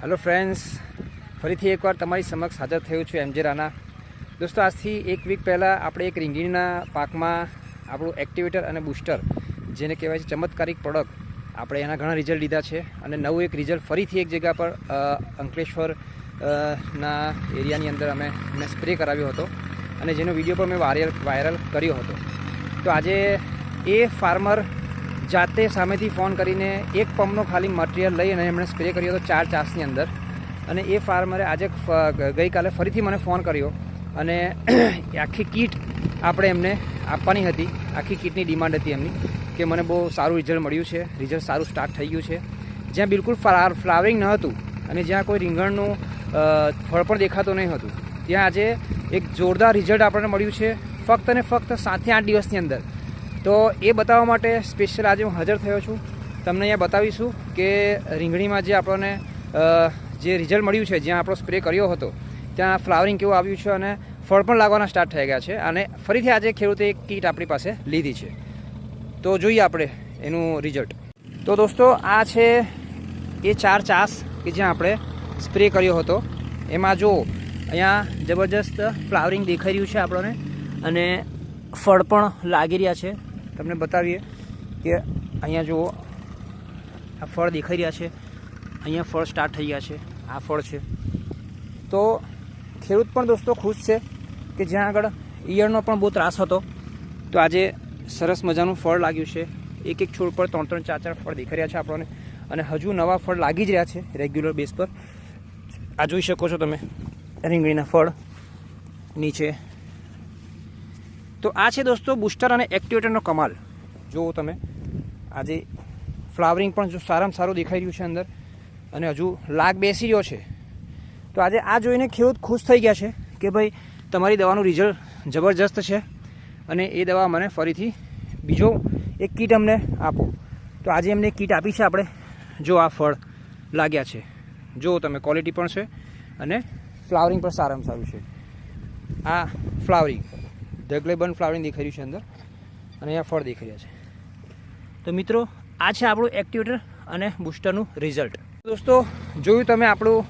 Hello friends ફરીથી એકવાર તમારી સમક્ષ હાજર થયું છું એમજે રાના દોસ્તો, આજથી એક વીક પહેલાં આપણે એક રીંગણીના પાકમાં આપણું એક્ટિવેટર અને બૂસ્ટર જેને કહેવાય છે ચમત્કારિક પ્રોડક્ટ આપણે એના ઘણા રિઝલ્ટ લીધા છે. અને નવું એક રિઝલ્ટ ફરીથી એક જગ્યા પર અંકલેશ્વર ના એરિયાની અંદર અમે, મેં સ્પ્રે કરાવ્યો હતો. અને જેનો વીડિયો પણ મેં વાયરલ વાયરલ કર્યો હતો. તો આજે એ ફાર્મર જાતે સામેથી ફોન કરીને એક પંપનો ખાલી મટીરિયલ લઈ અને એમણે સ્પ્રે કર્યો હતો ચાર ચાસની અંદર. અને એ ફાર્મરે આજે ગઈકાલે ફરીથી મને ફોન કર્યો અને આખી કીટ આપણે એમને આપવાની હતી. આખી કીટની ડિમાન્ડ હતી એમની કે મને બહુ સારું રિઝલ્ટ મળ્યું છે. રિઝલ્ટ સારું સ્ટાર્ટ થઈ ગયું છે. જ્યાં બિલકુલ ફ્લા ફ્લાવરિંગ ન હતું અને જ્યાં કોઈ રીંગણનું ફળ પણ દેખાતું નહીં હતું. ત્યાં આજે એક જોરદાર રિઝલ્ટ આપણને મળ્યું છે. ફક્ત ને ફક્ત સાતથી આઠ દિવસની અંદર. તો એ બતાવવા માટે સ્પેશિયલ આજે હું હાજર થયો છું. તમને અહીંયા બતાવીશું કે રીંગણીમાં જે આપણને જે રિઝલ્ટ મળ્યું છે, જ્યાં આપણો સ્પ્રે કર્યો હતો, ત્યાં ફ્લાવરિંગ કેવું આવ્યું છે અને ફળ પણ લાગવાના સ્ટાર્ટ થઈ ગયા છે અને ફરીથી આજે ખેડૂતે એક કીટ આપણી પાસે લીધી છે. તો જોઈએ આપણે એનું રિઝલ્ટ તો દોસ્તો, આ છે એ ચાર ચાસ કે જ્યાં આપણે સ્પ્રે કર્યો હતો. એમાં જો અહીંયા જબરજસ્ત ફ્લાવરિંગ દેખાઈ રહ્યું છે આપણને અને ફળ પણ લાગી રહ્યા છે. તમને બતાવીએ કે અહીંયા જુઓ, આ ફળ દેખાઈ રહ્યા છે. અહીંયા ફળ સ્ટાર્ટ થઈ ગયા છે. આ ફળ છે. તો ખેડૂત પણ દોસ્તો ખુશ છે કે જ્યાં આગળ ઈયળનો પણ બહુ ત્રાસ હતો. તો આજે સરસ મજાનું ફળ લાગ્યું છે. એક એક છોડ પર ત્રણ ત્રણ ચાર ચાર ફળ દેખાઈ રહ્યા છે આપણને. અને હજુ નવા ફળ લાગી જ રહ્યા છે રેગ્યુલર બેઝ પર. આ જોઈ શકો છો તમે. રીંગણીના ફળ નીચે તો આ છે દોસ્તો બુસ્ટર અને એક્ટિવેટરનો કમાલ. જુઓ તમે, આજે ફ્લાવરિંગ પણ જો સારામાં સારું દેખાઈ રહ્યું છે અંદર અને હજુ લાગ બેસી રહ્યો છે. તો આજે આ જોઈને ખેડૂત ખુશ થઈ ગયા છે કે ભાઈ તમારી દવાનું રિઝલ્ટ જબરજસ્ત છે અને એ દવા મને ફરીથી બીજો એક કીટ અમને આપો. તો આજે એમને કીટ આપી છે આપણે, જો આ ફળ લાગ્યા છે. જો તમે ક્વોલિટી પણ છે અને ફ્લાવરિંગ પણ સારામાં સારું છે. આ ફ્લાવરિંગ. ઢગલેબન ફ્લાવરિંગ દેખાઈ રહ્યું છે અંદર. અને અહીંયા ફળ દેખાઈ રહ્યા છે. તો મિત્રો આ છે આપણું એક્ટિવેટર અને બૂસ્ટરનું રિઝલ્ટ દોસ્તો જોયું તમે આપણું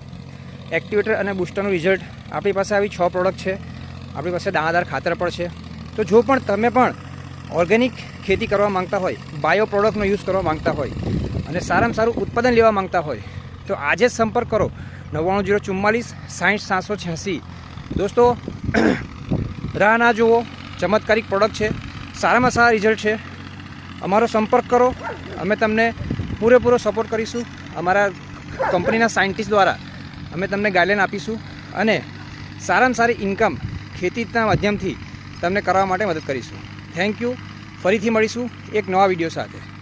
એક્ટિવેટર અને બૂસ્ટરનું રિઝલ્ટ આપણી પાસે આવી છ પ્રોડક્ટ છે. આપણી પાસે દાણાદાર ખાતર પણ છે. તો જો પણ તમે પણ ઓર્ગેનિક ખેતી કરવા માંગતા હોય બાયો પ્રોડક્ટનો યુઝ કરવા માંગતા હોય અને સારામાં સારું ઉત્પાદન લેવા માંગતા હોય તો આજે જ સંપર્ક કરો નવ્વાણું જીરો ચુમ્માલીસ સાઠ સાતસો છ્યાસી. દોસ્તો રાહ ના જુઓ. ચમત્કારિક પ્રોડક્ટ છે. સારામાં સારા રિઝલ્ટ છે. અમારો સંપર્ક કરો. અમે તમને પૂરેપૂરો સપોર્ટ કરીશું. અમારા કંપનીના સાયન્ટિસ્ટ દ્વારા અમે તમને ગાઈડલાઈન આપીશું અને સારામાં સારી ઇન્કમ ખેતીના માધ્યમથી તમને કરવા માટે મદદ કરીશું. થેન્ક યુ ફરીથી મળીશું એક નવા વીડિયો સાથે.